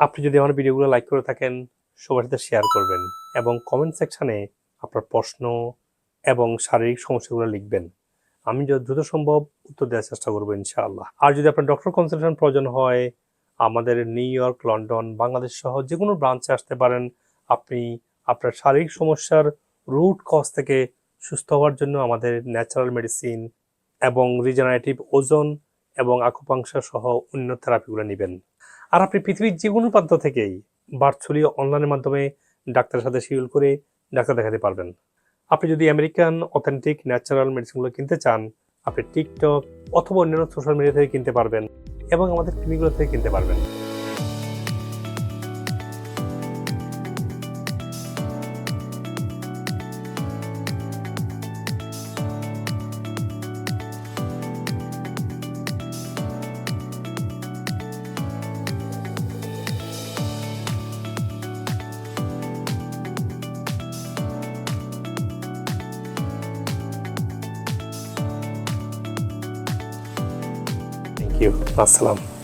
আপনি যদি আমার ভিডিওগুলো লাইক করে থাকেন, সবার সাথে শেয়ার করবেন এবং কমেন্ট সেকশানে আপনার প্রশ্ন এবং শারীরিক সমস্যাগুলো লিখবেন। আমি যত দ্রুত সম্ভব উত্তর দেওয়ার চেষ্টা করব ইনশাআল্লাহ। আর যদি আপনার ডক্টর কনসালটেশন প্রয়োজন হয়, আমাদের নিউ ইয়র্ক লন্ডন বাংলাদেশ সহ যে কোনো ব্রাঞ্চে আসতে পারেন। আপনি আপনার শারীরিক সমস্যার রুট কজ থেকে সুস্থ হওয়ার জন্য আমাদের ন্যাচারাল মেডিসিন এবং রিজেনারেটিভ ওজন এবং আকুপাংশা সহ অন্য থেরাপিগুলো নেবেন। আর আপনি পৃথিবীর যে কোনো প্রান্ত থেকেই ভার্চুয়ালি অনলাইনের মাধ্যমে ডাক্তারের সাথে শিডিউল করে ডাক্তার দেখাতে পারবেন। আপনি যদি আমেরিকান অথেন্টিক ন্যাচারাল মেডিসিনগুলো কিনতে চান, আপনি টিকটক অথবা অন্যান্য সোশ্যাল মিডিয়া থেকে কিনতে পারবেন এবং আমাদের ক্লিনিকগুলো থেকে কিনতে পারবেন। ইউ আসসালাম